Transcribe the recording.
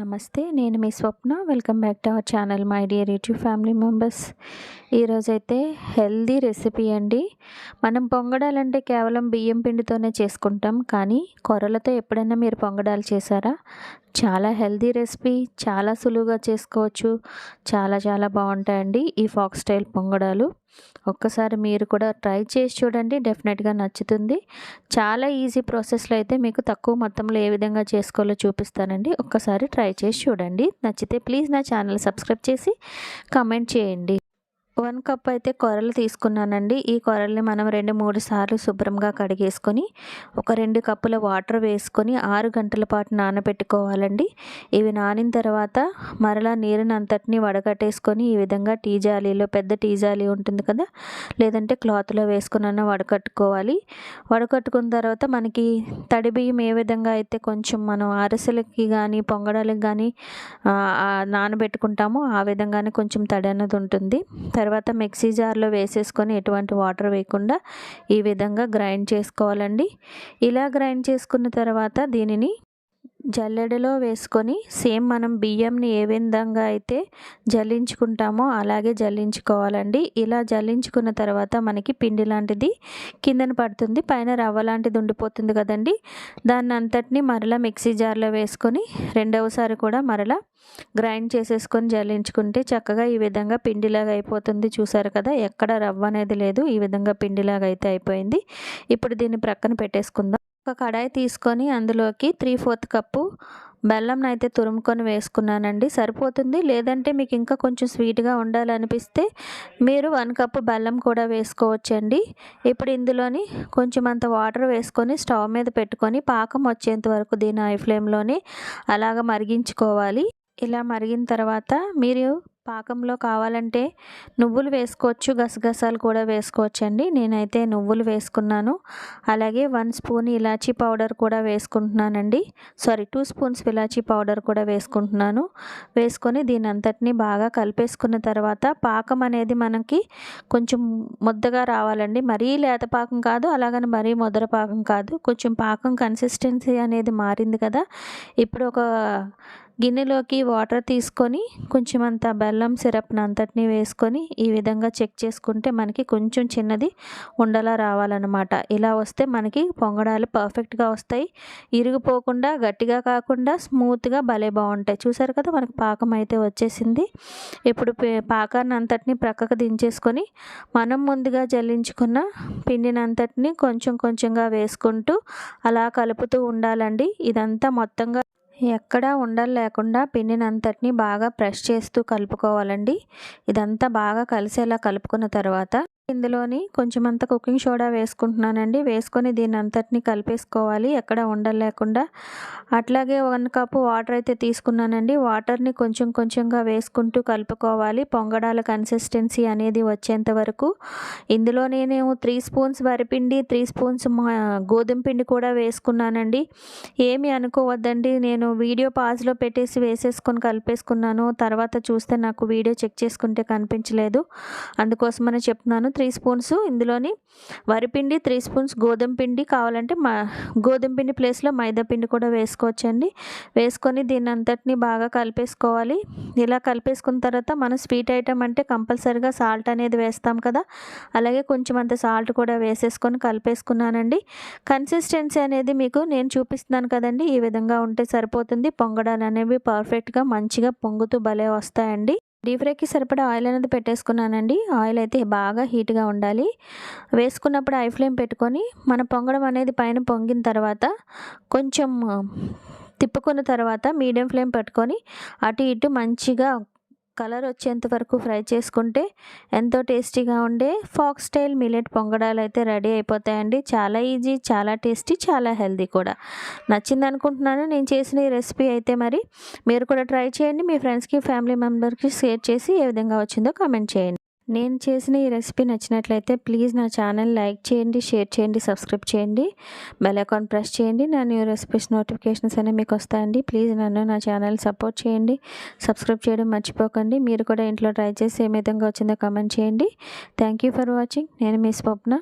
నమస్తే నేను మీ Swapna. Welcome back to our channel my dear YouTube family members. ఈరోజైతే healthy recipe అండి. మనం పొంగడాలంటే కేవలం బియ్యం పిండితోనే చేసుకుంటాం కానీ కొర్రలతో ఎప్పుడైనా మీరు పొంగడాలు చేశారా? చాలా హెల్దీ రెసిపీ చాలా సులువుగా చేసుకోవచ్చు చాలా చాలా బాగుంటాయండి ఈ ఫాక్స్టైల్ పొంగడాలు. ఒక్కసారి మీరు కూడా ట్రై చేసి చూడండి. డెఫినెట్గా నచ్చుతుంది. చాలా ఈజీ ప్రాసెస్లో అయితే మీకు తక్కువ మొత్తంలో ఏ విధంగా చేసుకోవాలో చూపిస్తానండి. ఒక్కసారి ట్రై చేసి చూడండి. నచ్చితే ప్లీజ్ నా ఛానల్ సబ్స్క్రైబ్ చేసి కమెంట్ చేయండి. వన్ కప్ అయితే కొరలు తీసుకున్నానండి. ఈ కొరల్ని మనం రెండు మూడు సార్లు శుభ్రంగా కడిగేసుకొని ఒక రెండు కప్పుల వాటర్ వేసుకొని ఆరు గంటల పాటు నానబెట్టుకోవాలండి. ఇవి నానిన తర్వాత మరలా నీరుని అంతటిని వడగట్టేసుకొని ఈ విధంగా టీ జాలీలో పెద్ద టీ జాలీ ఉంటుంది కదా లేదంటే క్లాత్లో వేసుకున్న వడకట్టుకోవాలి. వడకట్టుకున్న తర్వాత మనకి తడి బియ్యం ఏ విధంగా అయితే కొంచెం మనం అరసలకి కానీ పొంగడాలకి కానీ నానబెట్టుకుంటామో ఆ విధంగానే కొంచెం తడి అనేది ఉంటుంది. తర్వాత మిక్సీ జార్లో వేసేసుకొని ఎటువంటి వాటర్ వేయకుండా ఈ విధంగా గ్రైండ్ చేసుకోవాలండి. ఇలా గ్రైండ్ చేసుకున్న తర్వాత దీనిని జల్లెడలో వేసుకొని సేమ్ మనం బియ్యంని ఏ విధంగా అయితే జల్లించుకుంటామో అలాగే జల్లించుకోవాలండి. ఇలా జల్లించుకున్న తర్వాత మనకి పిండి లాంటిది కిందన పడుతుంది. పైన రవ్వ లాంటిది ఉండిపోతుంది కదండి. దాన్ని అంతటిని మరలా మిక్సీ జార్లో వేసుకొని రెండవసారి కూడా మరలా గ్రైండ్ చేసేసుకొని జల్లించుకుంటే చక్కగా ఈ విధంగా పిండిలాగా అయిపోతుంది. చూసారు కదా ఎక్కడ రవ్వ అనేది లేదు. ఈ విధంగా పిండిలాగా అయితే అయిపోయింది. ఇప్పుడు దీన్ని ప్రక్కన పెట్టేసుకుందాం. ఒక కడాయి తీసుకొని అందులోకి త్రీ ఫోర్త్ కప్పు బెల్లంను అయితే తురుముకొని వేసుకున్నానండి. సరిపోతుంది? లేదంటే మీకు ఇంకా కొంచెం స్వీట్గా ఉండాలనిపిస్తే మీరు వన్ కప్పు బెల్లం కూడా వేసుకోవచ్చండి. ఇప్పుడు ఇందులోని కొంచెం అంత వాటర్ వేసుకొని స్టవ్ మీద పెట్టుకొని పాకం వచ్చేంత వరకు దీని ఐ ఫ్లేమ్లోనే అలాగ మరిగించుకోవాలి. ఇలా మరిగిన తర్వాత మీరు పాకంలో కావాలంటే నువ్వులు వేసుకోవచ్చు గసగసాలు కూడా వేసుకోవచ్చండి. నేనైతే నువ్వులు వేసుకున్నాను. అలాగే వన్ స్పూన్ ఇలాచీ పౌడర్ కూడా వేసుకుంటున్నానండి. సారీ టూ స్పూన్స్ ఇలాచీ పౌడర్ కూడా వేసుకుంటున్నాను. వేసుకొని దీని అంతటిని బాగా కలిపేసుకున్న తర్వాత పాకం అనేది మనకి కొంచెం ముద్దగా రావాలండి. మరీ లేత పాకం కాదు అలాగని మరీ ముద్ర పాకం కాదు. కొంచెం పాకం కన్సిస్టెన్సీ అనేది మారింది కదా. ఇప్పుడు ఒక గిన్నెలోకి వాటర్ తీసుకొని కొంచెం అంత బెల్లం సిరప్ని అంతటిని వేసుకొని ఈ విధంగా చెక్ చేసుకుంటే మనకి కొంచెం చిన్నది ఉండలా రావాలన్నమాట. ఇలా వస్తే మనకి పొంగడాలు పర్ఫెక్ట్గా వస్తాయి. ఇరిగిపోకుండా గట్టిగా కాకుండా స్మూత్గా భలే బాగుంటాయి. చూసారు కదా మనకి పాకం అయితే వచ్చేసింది. ఇప్పుడు పాకాన్ని అంతటిని ప్రక్కకు దించేసుకొని మనం ముందుగా జల్లించుకున్న పిండిని అంతటిని కొంచెం కొంచెంగా వేసుకుంటూ అలా కలుపుతూ ఉండాలండి. ఇదంతా మొత్తంగా ఎక్కడా ఉండలు లేకుండా పిండినంతటిని బాగా ప్రెస్ చేస్తూ కలుపుకోవాలండి. ఇదంతా బాగా కలిసేలా కలుపుకున్న తర్వాత ఇందులోని కొంచెం అంత కుకింగ్ సోడా వేసుకుంటున్నానండి. వేసుకొని దీని అంతటిని కలిపేసుకోవాలి. ఎక్కడ ఉండలేకుండా అట్లాగే వన్ కప్ వాటర్ అయితే తీసుకున్నానండి. వాటర్ని కొంచెం కొంచెంగా వేసుకుంటూ కలుపుకోవాలి. పొంగడాల కన్సిస్టెన్సీ అనేది వచ్చేంత వరకు. ఇందులో నేను త్రీ స్పూన్స్ వరిపిండి త్రీ స్పూన్స్ గోధుమ పిండి కూడా వేసుకున్నానండి. ఏమి అనుకోవద్దండి. నేను వీడియో పాజ్లో పెట్టేసి వేసేసుకొని కలిపేసుకున్నాను. తర్వాత చూస్తే నాకు వీడియో చెక్ చేసుకుంటే కనిపించలేదు. అందుకోసమని చెప్తున్నాను. త్రీ స్పూన్స్ ఇందులోని వరిపిండి త్రీ స్పూన్స్ గోధుమ పిండి కావాలంటే మా గోధుమ పిండి ప్లేస్లో మైదా పిండి కూడా వేసుకోవచ్చండి. వేసుకొని దీని అంతటిని బాగా కలిపేసుకోవాలి. ఇలా కలిపేసుకున్న తర్వాత మనం స్వీట్ ఐటమ్ అంటే కంపల్సరీగా సాల్ట్ అనేది వేస్తాం కదా. అలాగే కొంచెం అంత సాల్ట్ కూడా వేసేసుకొని కలిపేసుకున్నానండి. కన్సిస్టెన్సీ అనేది మీకు నేను చూపిస్తున్నాను కదండి. ఈ విధంగా ఉంటే సరిపోతుంది. పొంగడాలు అనేవి పర్ఫెక్ట్గా మంచిగా పొంగుతూ భలే వస్తాయండి. డీప్ ఫ్రైకి సరిపడా ఆయిల్ అనేది పెట్టేసుకున్నానండి. ఆయిల్ అయితే బాగా హీట్గా ఉండాలి. వేసుకున్నప్పుడు ఐ ఫ్లేమ్ పెట్టుకొని మన పొంగడం అనేది పైన పొంగిన తర్వాత కొంచెం తిప్పుకున్న తర్వాత మీడియం ఫ్లేమ్ పెట్టుకొని అటు ఇటు మంచిగా కలర్ వచ్చేంత వరకు ఫ్రై చేసుకుంటే ఎంతో టేస్టీగా ఉండే ఫాక్స్ టైల్ మిలెట్ పొంగడాలు అయితే రెడీ అయిపోతాయండి. చాలా ఈజీ చాలా టేస్టీ చాలా హెల్దీ కూడా. నచ్చింది అనుకుంటున్నాను. నేను చేసిన ఈ రెసిపీ అయితే మరి మీరు కూడా ట్రై చేయండి. మీ ఫ్రెండ్స్కి ఫ్యామిలీ మెంబర్కి షేర్ చేసి ఏ విధంగా వచ్చిందో కామెంట్ చేయండి. నేను చేసిన ఈ రెసిపీ నచ్చినట్లయితే ప్లీజ్ నా ఛానల్ లైక్ చేయండి షేర్ చేయండి సబ్స్క్రైబ్ చేయండి. బెల్ అకౌంట్ ప్రెస్ చేయండి. నా న్యూ రెసిపీస్ నోటిఫికేషన్స్ అనేవి మీకు వస్తాయండి ప్లీజ్ నన్ను నా ఛానల్ సపోర్ట్ చేయండి. సబ్స్క్రైబ్ చేయడం మర్చిపోకండి. మీరు కూడా ఇంట్లో ట్రై చేసి ఏ విధంగా వచ్చిందో కామెంట్ చేయండి. Thank you for watching. నేను మీ స్వప్న.